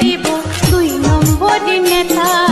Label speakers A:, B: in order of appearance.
A: দিব। দুই নম্বর নেতা।